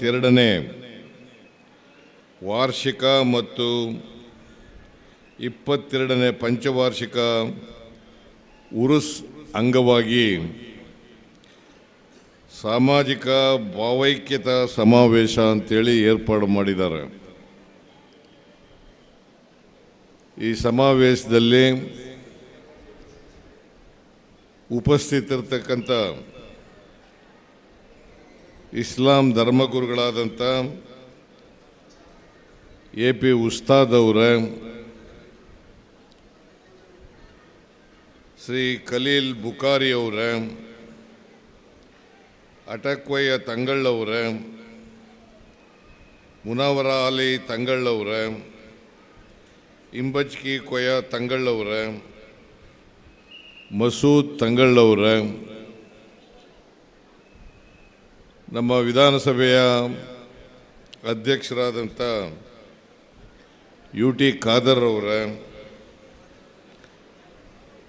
ಇಪ್ಪತ್ತೆರಡನೇ ವಾರ್ಷಿಕ ಮತ್ತು ಇಪ್ಪತ್ತೆರಡನೇ ಪಂಚವಾರ್ಷಿಕ ಉರುಸ್ ಅಂಗವಾಗಿ ಸಾಮಾಜಿಕ ಭಾವೈಕ್ಯತಾ ಸಮಾವೇಶ ಅಂತೇಳಿ ಏರ್ಪಾಡು ಮಾಡಿದ್ದಾರೆ. ಈ ಸಮಾವೇಶದಲ್ಲಿ ಉಪಸ್ಥಿತಿರ್ತಕ್ಕಂಥ ಇಸ್ಲಾಂ ಧರ್ಮಗುರುಗಳಾದಂಥ ಎ ಪಿ ಉಸ್ತಾದ್ ಅವರ ಶ್ರೀ ಖಲೀಲ್ ಬುಖಾರಿ ಅವರ ಅಟಕ್ವಯ್ಯ ತಂಗಳ್ಳವರ ಮುನಾವರ ಅಲಿ ತಂಗಳ್ಳವರ ಇಂಬಚ್ಕಿ ಕೊಯ್ಯ ತಂಗಳ್ಳವರ ಮಸೂದ್ ತಂಗಳ್ಳವರ ನಮ್ಮ ವಿಧಾನಸಭೆಯ ಅಧ್ಯಕ್ಷರಾದಂಥ ಯು ಟಿ ಖಾದರ್ ಅವರ,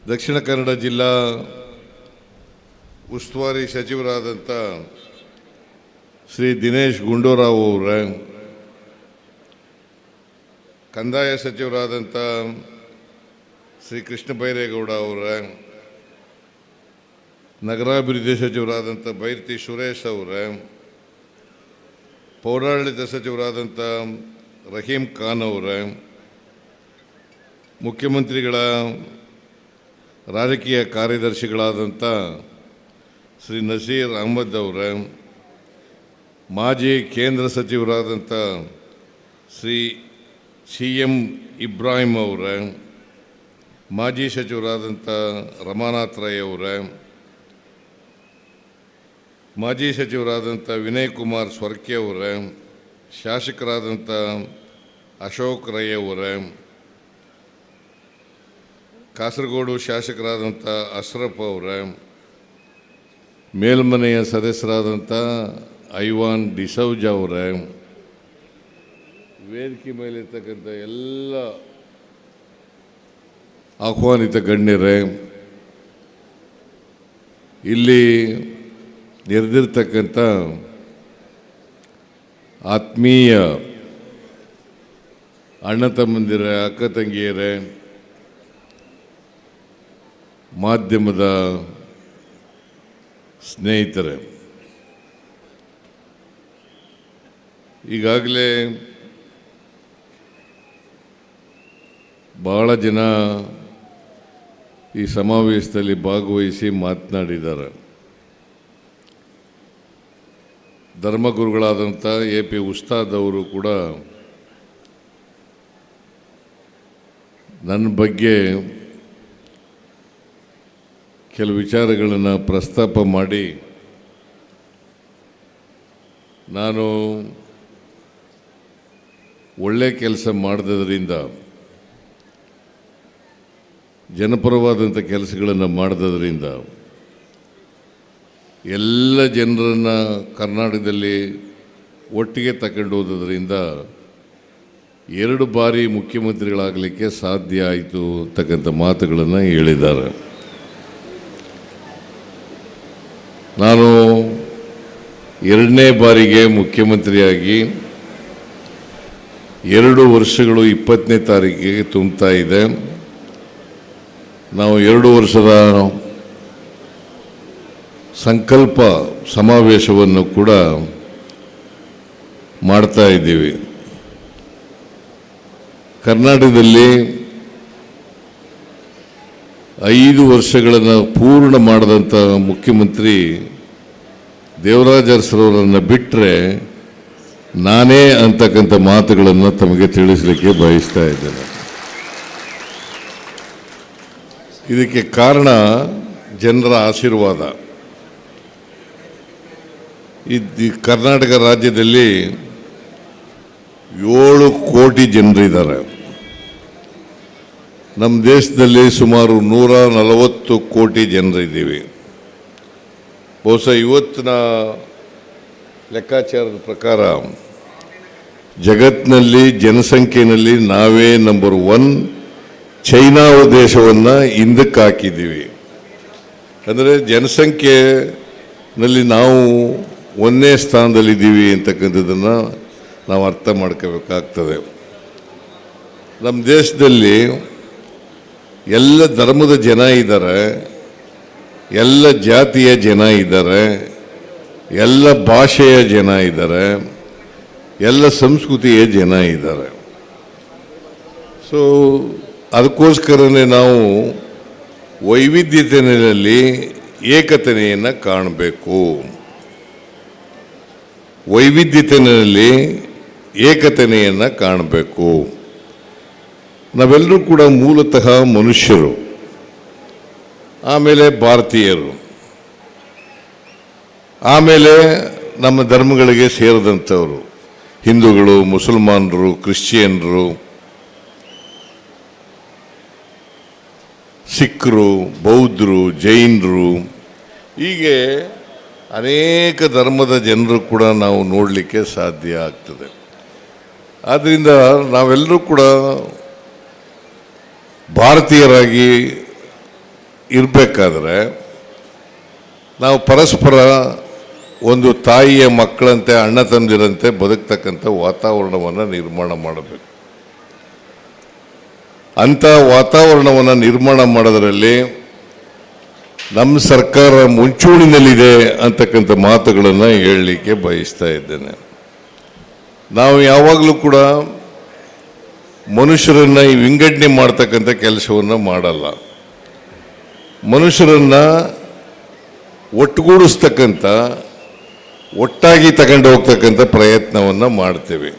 ದಕ್ಷಿಣ ಕನ್ನಡ ಜಿಲ್ಲಾ ಉಸ್ತುವಾರಿ ಸಚಿವರಾದಂಥ ಶ್ರೀ ದಿನೇಶ್ ಗುಂಡೂರಾವ್ ಅವರ, ಕಂದಾಯ ಸಚಿವರಾದಂಥ ಶ್ರೀ ಕೃಷ್ಣ ಬೈರೇಗೌಡ ಅವರ ನಗರಾಭಿವೃದ್ಧಿ ಸಚಿವರಾದಂಥ ಬೈರ್ತಿ ಸುರೇಶ್ ಅವರೇ, ಪೌರಾಡಳಿತ ಸಚಿವರಾದಂಥ ರಹೀಂ ಖಾನ್ ಅವರೇ, ಮುಖ್ಯಮಂತ್ರಿಗಳ ರಾಜಕೀಯ ಕಾರ್ಯದರ್ಶಿಗಳಾದಂಥ ಶ್ರೀ ನಸೀರ್ ಅಹಮದ್ ಅವರೇ, ಮಾಜಿ ಕೇಂದ್ರ ಸಚಿವರಾದಂಥ ಶ್ರೀ ಸಿ ಎಂ ಇಬ್ರಾಹಿಂ ಅವರೇ, ಮಾಜಿ ಸಚಿವರಾದಂಥ ರಮಾನಾಥ್ ರೈ ಅವರ ಮಾಜಿ ಸಚಿವರಾದಂಥ ವಿನಯ್ ಕುಮಾರ್ ಸ್ವರ್ಕೆ ಅವರ, ಶಾಸಕರಾದಂಥ ಅಶೋಕ್ ರೈ ಅವರ, ಕಾಸರಗೋಡು ಶಾಸಕರಾದಂಥ ಅಶ್ರಫ್ ಅವರ, ಮೇಲ್ಮನೆಯ ಸದಸ್ಯರಾದಂಥ ಐವಾನ್ ಡಿಸೌಜ ಅವರ, ವೇದಿಕೆ ಮೇಲಿರ್ತಕ್ಕಂಥ ಎಲ್ಲ ಆಹ್ವಾನಿತ ಗಣ್ಯರೇ, ಇಲ್ಲಿ ನೆರೆದಿರ್ತಕ್ಕಂಥ ಆತ್ಮೀಯ ಅಣ್ಣ ತಮ್ಮಂದಿರ, ಅಕ್ಕ ತಂಗಿಯರೇ, ಮಾಧ್ಯಮದ ಸ್ನೇಹಿತರೆ, ಈಗಾಗಲೇ ಬಹಳ ಜನ ಈ ಸಮಾವೇಶದಲ್ಲಿ ಭಾಗವಹಿಸಿ ಮಾತನಾಡಿದ್ದಾರೆ. ಧರ್ಮಗುರುಗಳಾದಂಥ ಎ ಪಿ ಉಸ್ತಾದ್ ಅವರು ಕೂಡ ನನ್ನ ಬಗ್ಗೆ ಕೆಲವು ವಿಚಾರಗಳನ್ನು ಪ್ರಸ್ತಾಪ ಮಾಡಿ, ನಾನು ಒಳ್ಳೆ ಕೆಲಸ ಮಾಡಿದ್ರಿಂದ ಜನಪರವಾದಂಥ ಕೆಲಸಗಳನ್ನು ಮಾಡಿದ್ರಿಂದ ಎಲ್ಲ ಜನರನ್ನು ಕರ್ನಾಟಕದಲ್ಲಿ ಒಟ್ಟಿಗೆ ತಗೊಂಡು ಹೋದ್ರಿಂದ ಎರಡು ಬಾರಿ ಮುಖ್ಯಮಂತ್ರಿಗಳಾಗಲಿಕ್ಕೆ ಸಾಧ್ಯ ಆಯಿತು ಅಂತಕ್ಕಂಥ ಮಾತುಗಳನ್ನು ಹೇಳಿದ್ದಾರೆ. ನಾನು ಎರಡನೇ ಬಾರಿಗೆ ಮುಖ್ಯಮಂತ್ರಿಯಾಗಿ ಎರಡು ವರ್ಷಗಳು ಇಪ್ಪತ್ತನೇ ತಾರೀಕಿಗೆ ತುಂಬ್ತಾ ಇದೆ ನಾವು ಎರಡು ವರ್ಷದ ಸಂಕಲ್ಪ ಸಮಾವೇಶವನ್ನು ಕೂಡ ಮಾಡ್ತಾ ಇದ್ದೀವಿ. ಕರ್ನಾಟಕದಲ್ಲಿ ಐದು ವರ್ಷಗಳನ್ನು ಪೂರ್ಣ ಮಾಡಿದಂಥ ಮುಖ್ಯಮಂತ್ರಿ ದೇವರಾಜ ಅರಸರವರನ್ನು ಬಿಟ್ಟರೆ ನಾನೇ ಅಂತಕ್ಕಂಥ ಮಾತುಗಳನ್ನು ತಮಗೆ ತಿಳಿಸಲಿಕ್ಕೆ ಬಯಸ್ತಾ ಇದ್ದೇನೆ. ಇದಕ್ಕೆ ಕಾರಣ ಜನರ ಆಶೀರ್ವಾದ. ಈ ಕರ್ನಾಟಕ ರಾಜ್ಯದಲ್ಲಿ ಏಳು ಕೋಟಿ ಜನರಿದ್ದಾರೆ ನಮ್ಮ ದೇಶದಲ್ಲಿ ಸುಮಾರು ನೂರ ನಲವತ್ತು ಕೋಟಿ ಜನರಿದ್ದೀವಿ ಬಹುಶಃ ಇವತ್ತಿನ ಲೆಕ್ಕಾಚಾರದ ಪ್ರಕಾರ ಜಗತ್ತಿನಲ್ಲಿ ಜನಸಂಖ್ಯೆಯಲ್ಲಿ ನಾವೇ ನಂಬರ್ ಒನ್ ಚೈನಾ ದೇಶವನ್ನು ಹಿಂದಕ್ಕೆ ಹಾಕಿದ್ದೀವಿ. ಅಂದರೆ ಜನಸಂಖ್ಯೆನಲ್ಲಿ ನಾವು ಒಂದನೇ ಸ್ಥಾನದಲ್ಲಿದ್ದೀವಿ ಅಂತಕ್ಕಂಥದ್ದನ್ನು ನಾವು ಅರ್ಥ ಮಾಡ್ಕೋಬೇಕಾಗ್ತದೆ. ನಮ್ಮ ದೇಶದಲ್ಲಿ ಎಲ್ಲ ಧರ್ಮದ ಜನ ಇದ್ದಾರೆ, ಎಲ್ಲ ಜಾತಿಯ ಜನ ಇದ್ದಾರೆ, ಎಲ್ಲ ಭಾಷೆಯ ಜನ ಇದ್ದಾರೆ, ಎಲ್ಲ ಸಂಸ್ಕೃತಿಯ ಜನ ಇದ್ದಾರೆ. ಸೊ ಅದಕ್ಕೋಸ್ಕರನೇ ನಾವು ವೈವಿಧ್ಯತೆಯಲ್ಲಿ ಏಕತೆಯನ್ನು ಕಾಣಬೇಕು. ವೈವಿಧ್ಯತೆಯಲ್ಲಿ ಏಕತೆಯನ್ನು ಕಾಣಬೇಕು. ನಾವೆಲ್ಲರೂ ಕೂಡ ಮೂಲತಃ ಮನುಷ್ಯರು, ಆಮೇಲೆ ಭಾರತೀಯರು, ಆಮೇಲೆ ನಮ್ಮ ಧರ್ಮಗಳಿಗೆ ಸೇರಿದಂಥವರು, ಹಿಂದೂಗಳು, ಮುಸಲ್ಮಾನರು, ಕ್ರಿಶ್ಚಿಯನ್ರು, ಸಿಖ್ರು, ಬೌದ್ಧರು, ಜೈನರು, ಹೀಗೆ ಅನೇಕ ಧರ್ಮದ ಜನರು ಕೂಡ ನಾವು ನೋಡಲಿಕ್ಕೆ ಸಾಧ್ಯ ಆಗ್ತದೆ. ಆದ್ದರಿಂದ ನಾವೆಲ್ಲರೂ ಕೂಡ ಭಾರತೀಯರಾಗಿ ಇರಬೇಕಾದ್ರೆ ನಾವು ಪರಸ್ಪರ ಒಂದು ತಾಯಿಯ ಮಕ್ಕಳಂತೆ, ಅಣ್ಣ ತಂದಿರಂತೆ ಬದುಕ್ತಕ್ಕಂಥ ವಾತಾವರಣವನ್ನು ನಿರ್ಮಾಣ ಮಾಡಬೇಕು. ಅಂಥ ವಾತಾವರಣವನ್ನು ನಿರ್ಮಾಣ ಮಾಡೋದರಲ್ಲಿ ನಮ್ಮ ಸರ್ಕಾರ ಮುಂಚೂಣಿನಲ್ಲಿದೆ ಅಂತಕ್ಕಂಥ ಮಾತುಗಳನ್ನು ಹೇಳಲಿಕ್ಕೆ ಬಯಸ್ತಾ ಇದ್ದೇನೆ. ನಾವು ಯಾವಾಗಲೂ ಕೂಡ ಮನುಷ್ಯರನ್ನು ವಿಂಗಡಣೆ ಮಾಡ್ತಕ್ಕಂಥ ಕೆಲಸವನ್ನು ಮಾಡಲ್ಲ. ಮನುಷ್ಯರನ್ನು ಒಟ್ಟುಗೂಡಿಸ್ತಕ್ಕಂಥ, ಒಟ್ಟಾಗಿ ತಗೊಂಡು ಹೋಗ್ತಕ್ಕಂಥ ಪ್ರಯತ್ನವನ್ನು ಮಾಡ್ತೇವೆ.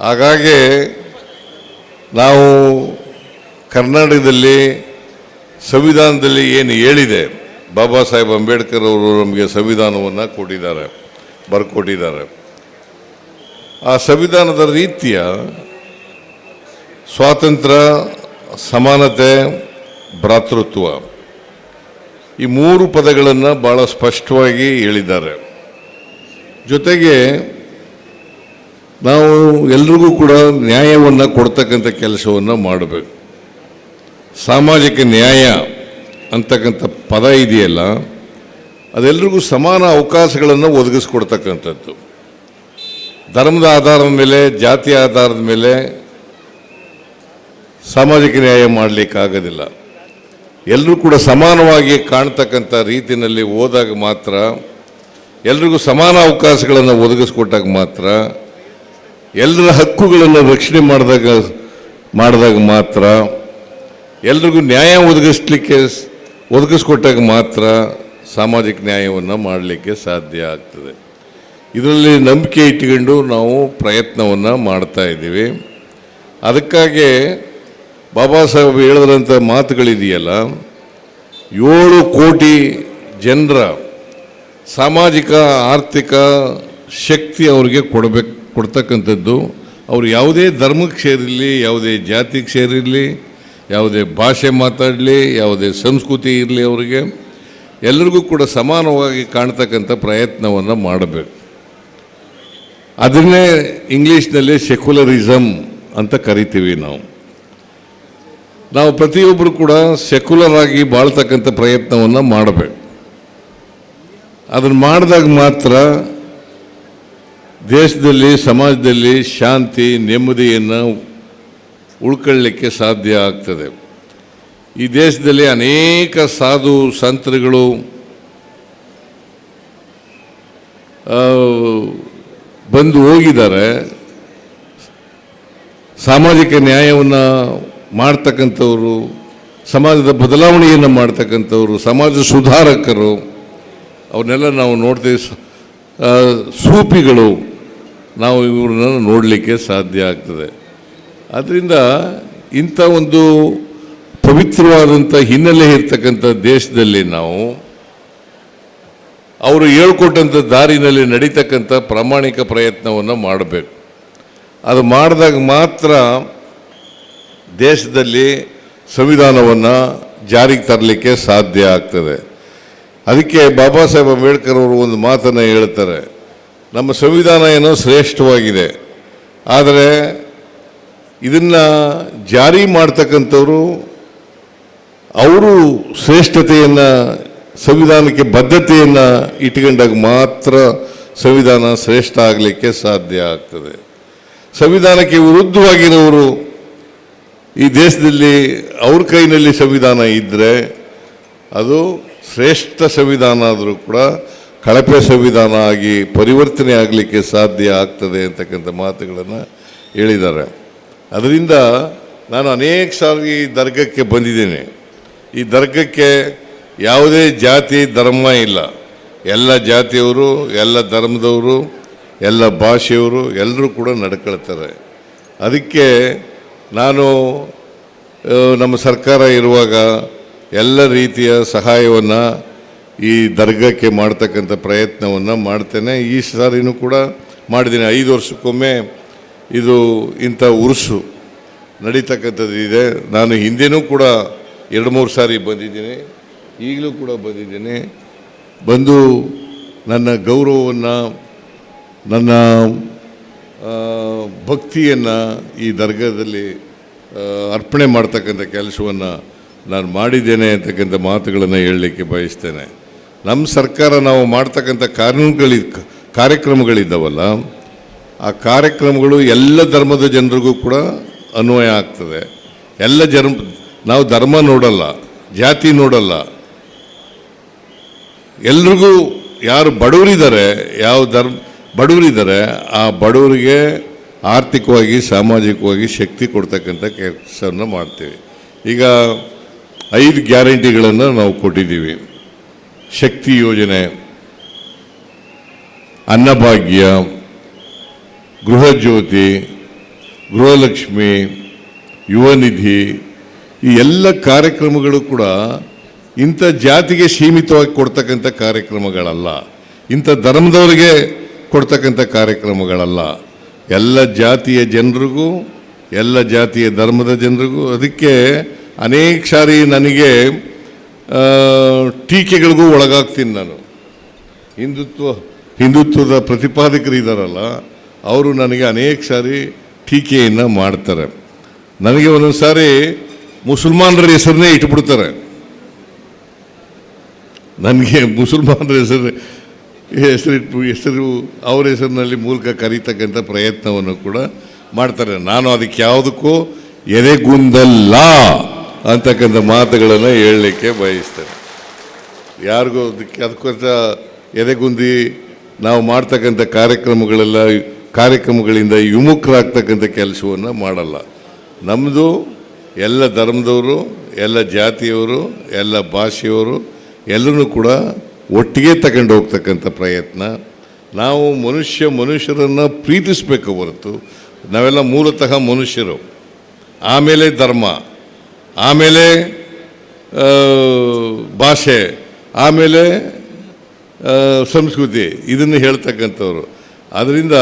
ಹಾಗಾಗಿ ನಾವು ಕರ್ನಾಟಕದಲ್ಲಿ ಸಂವಿಧಾನದಲ್ಲಿ ಏನು ಹೇಳಿದೆ, ಬಾಬಾ ಸಾಹೇಬ್ ಅಂಬೇಡ್ಕರ್ ಅವರು ನಮಗೆ ಸಂವಿಧಾನವನ್ನು ಕೊಟ್ಟಿದ್ದಾರೆ, ಬರ್ಕೊಟ್ಟಿದ್ದಾರೆ. ಆ ಸಂವಿಧಾನದ ರೀತಿಯ ಸ್ವಾತಂತ್ರ್ಯ, ಸಮಾನತೆ, ಭ್ರಾತೃತ್ವ ಈ ಮೂರು ಪದಗಳನ್ನು ಭಾಳ ಸ್ಪಷ್ಟವಾಗಿ ಹೇಳಿದ್ದಾರೆ. ಜೊತೆಗೆ ನಾವು ಎಲ್ರಿಗೂ ಕೂಡ ನ್ಯಾಯವನ್ನು ಕೊಡ್ತಕ್ಕಂಥ ಕೆಲಸವನ್ನು ಮಾಡಬೇಕು. ಸಾಮಾಜಿಕ ನ್ಯಾಯ ಅಂತಕ್ಕಂಥ ಪದ ಇದೆಯಲ್ಲ ಅದೆಲ್ಲರಿಗೂ ಸಮಾನ ಅವಕಾಶಗಳನ್ನು ಒದಗಿಸ್ಕೊಡ್ತಕ್ಕಂಥದ್ದು. ಧರ್ಮದ ಆಧಾರದ ಮೇಲೆ, ಜಾತಿ ಆಧಾರದ ಮೇಲೆ ಸಾಮಾಜಿಕ ನ್ಯಾಯ ಮಾಡಲಿಕ್ಕಾಗೋದಿಲ್ಲ. ಎಲ್ಲರೂ ಕೂಡ ಸಮಾನವಾಗಿ ಕಾಣ್ತಕ್ಕಂಥ ರೀತಿಯಲ್ಲಿ ಹೋದಾಗ ಮಾತ್ರ, ಎಲ್ರಿಗೂ ಸಮಾನ ಅವಕಾಶಗಳನ್ನು ಒದಗಿಸ್ಕೊಟ್ಟಾಗ ಮಾತ್ರ ಎಲ್ಲರ ಹಕ್ಕುಗಳನ್ನು ರಕ್ಷಣೆ ಮಾಡಿದಾಗ ಮಾಡಿದಾಗ ಮಾತ್ರ ಎಲ್ರಿಗೂ ನ್ಯಾಯ ಒದಗಿಸ್ಲಿಕ್ಕೆ ಒದಗಿಸ್ಕೊಟ್ಟಾಗ ಮಾತ್ರ ಸಾಮಾಜಿಕ ನ್ಯಾಯವನ್ನು ಮಾಡಲಿಕ್ಕೆ ಸಾಧ್ಯ ಆಗ್ತದೆ. ಇದರಲ್ಲಿ ನಂಬಿಕೆ ಇಟ್ಕೊಂಡು ನಾವು ಪ್ರಯತ್ನವನ್ನು ಮಾಡ್ತಾ ಇದ್ದೀವಿ. ಅದಕ್ಕಾಗಿ ಬಾಬಾ ಸಾಹೇಬ್ ಹೇಳಿದ್ರಂಥ ಮಾತುಗಳಿದೆಯಲ್ಲ, ಏಳು ಕೋಟಿ ಜನರ ಸಾಮಾಜಿಕ, ಆರ್ಥಿಕ ಶಕ್ತಿ ಅವರಿಗೆ ಕೊಡಬೇಕು, ಕೊಡ್ತಕ್ಕಂಥದ್ದು. ಅವರು ಯಾವುದೇ ಧರ್ಮಕ್ಕೆ ಸೇರಿರಲಿ, ಯಾವುದೇ ಜಾತಿಗೆ ಸೇರಿರಲಿ ಯಾವುದೇ ಭಾಷೆ ಮಾತಾಡಲಿ, ಯಾವುದೇ ಸಂಸ್ಕೃತಿ ಇರಲಿ ಅವರಿಗೆ ಎಲ್ಲರಿಗೂ ಕೂಡ ಸಮಾನವಾಗಿ ಕಾಣ್ತಕ್ಕಂಥ ಪ್ರಯತ್ನವನ್ನು ಮಾಡಬೇಕು. ಅದನ್ನೇ ಇಂಗ್ಲೀಷ್ನಲ್ಲಿ ಸೆಕ್ಯುಲರಿಸಮ್ ಅಂತ ಕರಿತೀವಿ ನಾವು. ನಾವು ಪ್ರತಿಯೊಬ್ಬರು ಕೂಡ ಸೆಕ್ಯುಲರ್ ಆಗಿ ಬಾಳ್ತಕ್ಕಂಥ ಪ್ರಯತ್ನವನ್ನು ಮಾಡಬೇಕು. ಅದನ್ನು ಮಾಡಿದಾಗ ಮಾತ್ರ ದೇಶದಲ್ಲಿ, ಸಮಾಜದಲ್ಲಿ ಶಾಂತಿ, ನೆಮ್ಮದಿಯನ್ನು ಉಳ್ಕೊಳ್ಳಿಕ್ಕೆ ಸಾಧ್ಯ ಆಗ್ತದೆ. ಈ ದೇಶದಲ್ಲಿ ಅನೇಕ ಸಾಧು ಸಂತರುಗಳು ಬಂದು ಹೋಗಿದ್ದಾರೆ. ಸಾಮಾಜಿಕ ನ್ಯಾಯವನ್ನು ಮಾಡ್ತಕ್ಕಂಥವರು, ಸಮಾಜದ ಬದಲಾವಣೆಯನ್ನು ಮಾಡ್ತಕ್ಕಂಥವ್ರು, ಸಮಾಜ ಸುಧಾರಕರು ಅವನ್ನೆಲ್ಲ ನಾವು ನೋಡ್ತೀವಿ. ಸೂಪಿಗಳು, ನಾವು ಇವ್ರನ್ನ ನೋಡಲಿಕ್ಕೆ ಸಾಧ್ಯ ಆಗ್ತದೆ. ಆದ್ದರಿಂದ ಇಂಥ ಒಂದು ಪವಿತ್ರವಾದಂಥ ಹಿನ್ನೆಲೆ ಇರ್ತಕ್ಕಂಥ ದೇಶದಲ್ಲಿ ನಾವು, ಅವರು ಹೇಳ್ಕೊಟ್ಟಂಥ ದಾರಿನಲ್ಲಿ ನಡೀತಕ್ಕಂಥ ಪ್ರಾಮಾಣಿಕ ಪ್ರಯತ್ನವನ್ನು ಮಾಡಬೇಕು. ಅದು ಮಾಡಿದಾಗ ಮಾತ್ರ ದೇಶದಲ್ಲಿ ಸಂವಿಧಾನವನ್ನು ಜಾರಿಗೆ ತರಲಿಕ್ಕೆ ಸಾಧ್ಯ ಆಗ್ತದೆ. ಅದಕ್ಕೆ ಬಾಬಾ ಸಾಹೇಬ್ ಅಂಬೇಡ್ಕರ್ ಅವರು ಒಂದು ಮಾತನ್ನು ಹೇಳ್ತಾರೆ. ನಮ್ಮ ಸಂವಿಧಾನ ಏನೋ ಶ್ರೇಷ್ಠವಾಗಿದೆ. ಆದರೆ ಇದನ್ನು ಜಾರಿ ಮಾಡ್ತಕ್ಕಂಥವರು ಅವರು ಶ್ರೇಷ್ಠತೆಯನ್ನು, ಸಂವಿಧಾನಕ್ಕೆ ಬದ್ಧತೆಯನ್ನು ಇಟ್ಕೊಂಡಾಗ ಮಾತ್ರ ಸಂವಿಧಾನ ಶ್ರೇಷ್ಠ ಆಗಲಿಕ್ಕೆ ಸಾಧ್ಯ ಆಗ್ತದೆ. ಸಂವಿಧಾನಕ್ಕೆ ವಿರುದ್ಧವಾಗಿರೋರು ಈ ದೇಶದಲ್ಲಿ ಅವ್ರ ಕೈನಲ್ಲಿ ಸಂವಿಧಾನ ಇದ್ದರೆ ಅದು ಶ್ರೇಷ್ಠ ಸಂವಿಧಾನ ಆದರೂ ಕೂಡ ಕಳಪೆ ಸಂವಿಧಾನ ಆಗಿ ಪರಿವರ್ತನೆ ಆಗಲಿಕ್ಕೆ ಸಾಧ್ಯ ಆಗ್ತದೆ ಅಂತಕ್ಕಂಥ ಮಾತುಗಳನ್ನು ಹೇಳಿದ್ದಾರೆ. ಅದರಿಂದ ನಾನು ಅನೇಕ ಸಾರಿ ಈ ದರ್ಗಕ್ಕೆ ಬಂದಿದ್ದೇನೆ. ಈ ದರ್ಗಕ್ಕೆ ಯಾವುದೇ ಜಾತಿ, ಧರ್ಮ ಇಲ್ಲ. ಎಲ್ಲ ಜಾತಿಯವರು, ಎಲ್ಲ ಧರ್ಮದವರು, ಎಲ್ಲ ಭಾಷೆಯವರು ಎಲ್ಲರೂ ಕೂಡ ನಡ್ಕೊಳ್ತಾರೆ. ಅದಕ್ಕೆ ನಾನು ನಮ್ಮ ಸರ್ಕಾರ ಇರುವಾಗ ಎಲ್ಲ ರೀತಿಯ ಸಹಾಯವನ್ನು ಈ ದರ್ಗಕ್ಕೆ ಮಾಡ್ತಕ್ಕಂಥ ಪ್ರಯತ್ನವನ್ನು ಮಾಡ್ತೇನೆ. ಈ ಸಾರಿನೂ ಕೂಡ ಮಾಡಿದ್ದೀನಿ. ಐದು ವರ್ಷಕ್ಕೊಮ್ಮೆ ಇದು ಇಂಥ ಉರುಸು ನಡೀತಕ್ಕಂಥದ್ದು ಇದೆ. ನಾನು ಹಿಂದೆನೂ ಕೂಡ ಎರಡು ಮೂರು ಸಾರಿ ಬಂದಿದ್ದೀನಿ. ಈಗಲೂ ಕೂಡ ಬಂದಿದ್ದೀನಿ. ಬಂದು ನನ್ನ ಗೌರವವನ್ನು, ನನ್ನ ಭಕ್ತಿಯನ್ನು ಈ ದರ್ಗಾದಲ್ಲಿ ಅರ್ಪಣೆ ಮಾಡ್ತಕ್ಕಂಥ ಕೆಲಸವನ್ನು ನಾನು ಮಾಡಿದ್ದೇನೆ ಅಂತಕ್ಕಂಥ ಮಾತುಗಳನ್ನು ಹೇಳಲಿಕ್ಕೆ ಬಯಸ್ತೇನೆ. ನಮ್ಮ ಸರ್ಕಾರ ನಾವು ಮಾಡ್ತಕ್ಕಂಥ ಕಾನೂನುಗಳಿ ಕಾರ್ಯಕ್ರಮಗಳಿದ್ದಾವಲ್ಲ ಆ ಕಾರ್ಯಕ್ರಮಗಳು ಎಲ್ಲ ಧರ್ಮದ ಜನರಿಗೂ ಕೂಡ ಅನ್ವಯ ಆಗ್ತದೆ. ಎಲ್ಲ ಜನ್ಮ ನಾವು ಧರ್ಮ ನೋಡಲ್ಲ, ಜಾತಿ ನೋಡಲ್ಲ. ಎಲ್ರಿಗೂ ಯಾರು ಬಡವರಿದ್ದಾರೆ, ಯಾವ ಧರ್ಮ, ಬಡವರಿದ್ದಾರೆ, ಆ ಬಡವರಿಗೆ ಆರ್ಥಿಕವಾಗಿ, ಸಾಮಾಜಿಕವಾಗಿ ಶಕ್ತಿ ಕೊಡ್ತಕ್ಕಂಥ ಕೆಲಸವನ್ನು ಮಾಡ್ತೀವಿ. ಈಗ ಐದು ಗ್ಯಾರಂಟಿಗಳನ್ನು ನಾವು ಕೊಟ್ಟಿದ್ದೀವಿ. ಶಕ್ತಿ ಯೋಜನೆ, ಅನ್ನಭಾಗ್ಯ ಗೃಹಜ್ಯೋತಿ, ಗೃಹಲಕ್ಷ್ಮಿ, ಯುವನಿಧಿ, ಈ ಎಲ್ಲ ಕಾರ್ಯಕ್ರಮಗಳು ಕೂಡ ಇಂಥ ಜಾತಿಗೆ ಸೀಮಿತವಾಗಿ ಕೊಡ್ತಕ್ಕಂಥ ಕಾರ್ಯಕ್ರಮಗಳಲ್ಲ. ಇಂಥ ಧರ್ಮದವರಿಗೆ ಕೊಡ್ತಕ್ಕಂಥ ಕಾರ್ಯಕ್ರಮಗಳಲ್ಲ. ಎಲ್ಲ ಜಾತಿಯ ಜನರಿಗೂ, ಎಲ್ಲ ಜಾತಿಯ ಧರ್ಮದ ಜನರಿಗೂ ಅದಕ್ಕೆ ಅನೇಕ ಸಾರಿ ನನಗೆ ಟೀಕೆಗಳಿಗೂ ಒಳಗಾಗ್ತೀನಿ ನಾನು. ಹಿಂದುತ್ವ, ಹಿಂದುತ್ವದ ಪ್ರತಿಪಾದಕರು ಇದ್ದಾರಲ್ಲ ಅವರು ನನಗೆ ಅನೇಕ ಸಾರಿ ಟೀಕೆಯನ್ನು ಮಾಡ್ತಾರೆ. ನನಗೆ ಒಂದೊಂದು ಸಾರಿ ಮುಸಲ್ಮಾನರ ಹೆಸರನ್ನೇ ಇಟ್ಬಿಡ್ತಾರೆ. ನನಗೆ ಮುಸಲ್ಮಾನರ ಹೆಸರು ಹೆಸರಿಟ್ಟು ಹೆಸರು, ಅವರ ಹೆಸರಿನಲ್ಲಿ ಮೂಲಕ ಕರೀತಕ್ಕಂಥ ಪ್ರಯತ್ನವನ್ನು ಕೂಡ ಮಾಡ್ತಾರೆ. ನಾನು ಅದಕ್ಕೆ ಯಾವುದಕ್ಕೂ ಎದೆಗುಂದಲ್ಲ ಅಂತಕ್ಕಂಥ ಮಾತುಗಳನ್ನು ಹೇಳಲಿಕ್ಕೆ ಬಯಸ್ತೇನೆ. ಯಾರಿಗೂ ಅದಕ್ಕೆ ಅದಕ್ಕೋಸ್ಕರ ಎದೆಗುಂದಿ ನಾವು ಮಾಡ್ತಕ್ಕಂಥ ಕಾರ್ಯಕ್ರಮಗಳೆಲ್ಲ ಕಾರ್ಯಕ್ರಮಗಳಿಂದ ವಿಮುಖರಾಗ್ತಕ್ಕಂಥ ಕೆಲಸವನ್ನು ಮಾಡಲ್ಲ. ನಮ್ಮದು ಎಲ್ಲ ಧರ್ಮದವರು, ಎಲ್ಲ ಜಾತಿಯವರು, ಎಲ್ಲ ಭಾಷೆಯವರು ಎಲ್ಲರೂ ಕೂಡ ಒಟ್ಟಿಗೆ ತಗೊಂಡು ಹೋಗ್ತಕ್ಕಂಥ ಪ್ರಯತ್ನ. ನಾವು ಮನುಷ್ಯ ಮನುಷ್ಯರನ್ನು ಪ್ರೀತಿಸಬೇಕು ಹೊರತು ನಾವೆಲ್ಲ ಮೂಲತಃ ಮನುಷ್ಯರು. ಆಮೇಲೆ ಧರ್ಮ, ಆಮೇಲೆ ಭಾಷೆ, ಆಮೇಲೆ ಸಂಸ್ಕೃತಿ, ಇದನ್ನು ಹೇಳ್ತಕ್ಕಂಥವ್ರು. ಅದರಿಂದ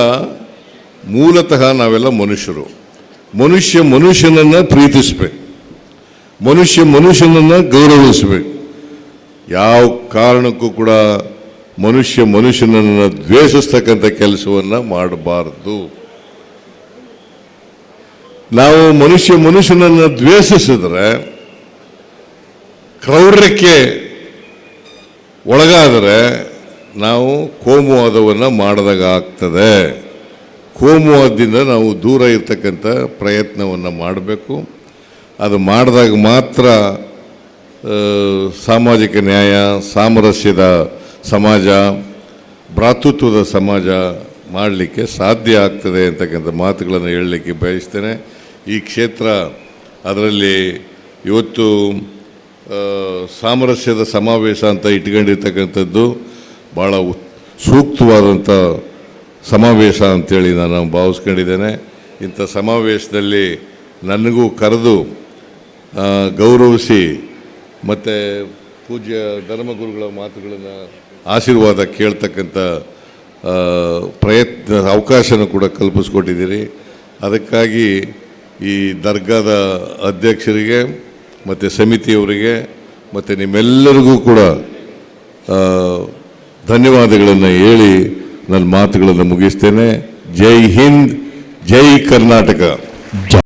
ಮೂಲತಃ ನಾವೆಲ್ಲ ಮನುಷ್ಯರು. ಮನುಷ್ಯ ಮನುಷ್ಯನನ್ನು ಪ್ರೀತಿಸಬೇಕು. ಮನುಷ್ಯ ಮನುಷ್ಯನನ್ನು ಗೌರವಿಸಬೇಕು. ಯಾವ ಕಾರಣಕ್ಕೂ ಕೂಡ ಮನುಷ್ಯ ಮನುಷ್ಯನನ್ನು ದ್ವೇಷಿಸ್ತಕ್ಕಂಥ ಕೆಲಸವನ್ನು ಮಾಡಬಾರದು. ನಾವು ಮನುಷ್ಯ ಮನುಷ್ಯನನ್ನು ದ್ವೇಷಿಸಿದ್ರೆ ಕ್ರೌರ್ಯಕ್ಕೆ ಒಳಗಾದರೆ ನಾವು ಕೋಮುವಾದವನ್ನು ಮಾಡಿದಾಗ ಆಗ್ತದೆ ಕೋಮುವಾದದಿಂದ ನಾವು ದೂರ ಇರ್ತಕ್ಕಂಥ ಪ್ರಯತ್ನವನ್ನು ಮಾಡಬೇಕು. ಅದು ಮಾಡಿದಾಗ ಮಾತ್ರ ಸಾಮಾಜಿಕ ನ್ಯಾಯ, ಸಾಮರಸ್ಯದ ಸಮಾಜ, ಭ್ರಾತೃತ್ವದ ಸಮಾಜ ಮಾಡಲಿಕ್ಕೆ ಸಾಧ್ಯ ಆಗ್ತದೆ ಅಂತಕ್ಕಂಥ ಮಾತುಗಳನ್ನು ಹೇಳಲಿಕ್ಕೆ ಬಯಸ್ತೇನೆ. ಈ ಕ್ಷೇತ್ರ ಅದರಲ್ಲಿ ಇವತ್ತು ಸಾಮರಸ್ಯದ ಸಮಾವೇಶ ಅಂತ ಇಟ್ಕೊಂಡಿರ್ತಕ್ಕಂಥದ್ದು ಭಾಳ ಸೂಕ್ತವಾದಂಥ ಸಮಾವೇಶ ಅಂತೇಳಿ ನಾನು ಭಾವಿಸ್ಕೊಂಡಿದ್ದೇನೆ. ಇಂಥ ಸಮಾವೇಶದಲ್ಲಿ ನನಗೂ ಕರೆದು ಗೌರವಿಸಿ ಮತ್ತು ಪೂಜ್ಯ ಧರ್ಮಗುರುಗಳ ಮಾತುಗಳನ್ನು ಆಶೀರ್ವಾದ ಕೇಳ್ತಕ್ಕಂಥ ಪ್ರಯತ್ನ ಅವಕಾಶನೂ ಕೂಡ ಕಲ್ಪಿಸ್ಕೊಟ್ಟಿದ್ದೀರಿ. ಅದಕ್ಕಾಗಿ ಈ ದರ್ಗಾದ ಅಧ್ಯಕ್ಷರಿಗೆ ಮತ್ತು ಸಮಿತಿಯವರಿಗೆ ಮತ್ತು ನಿಮ್ಮೆಲ್ಲರಿಗೂ ಕೂಡ ಧನ್ಯವಾದಗಳನ್ನು ಹೇಳಿ ನನ್ನ ಮಾತುಗಳನ್ನು ಮುಗಿಸ್ತೇನೆ. ಜೈ ಹಿಂದ್ ಜೈ ಕರ್ನಾಟಕ.